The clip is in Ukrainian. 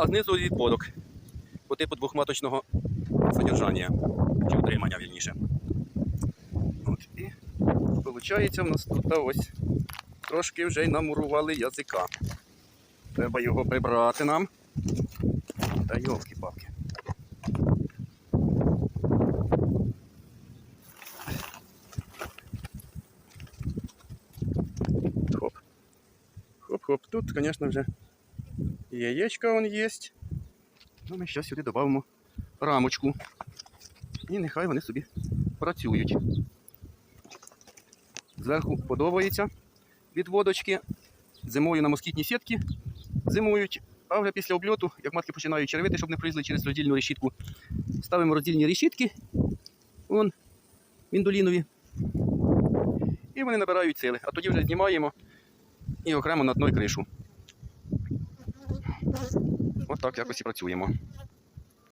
а знизу відводок по типу двохматочного содержання чи утримання вільніше. От, і виходить, в нас тут ось трошки вже й намурували язика. Треба його прибрати нам. Та йолки-палки. Хоп. Хоп-хоп. Тут, звісно, вже яєчка вон є. Ну, ми зараз сюди додамо рамочку. І нехай вони собі працюють. Зверху подобається відводочки. Зимою на москітні сітки зимують. А вже після обльоту, як матки починають червити, щоб не пролізли через роздільну решітку, ставимо роздільні решітки, вон, віндолінові. І вони набирають сили. А тоді вже знімаємо і окремо на дно і кришу. От якось і працюємо.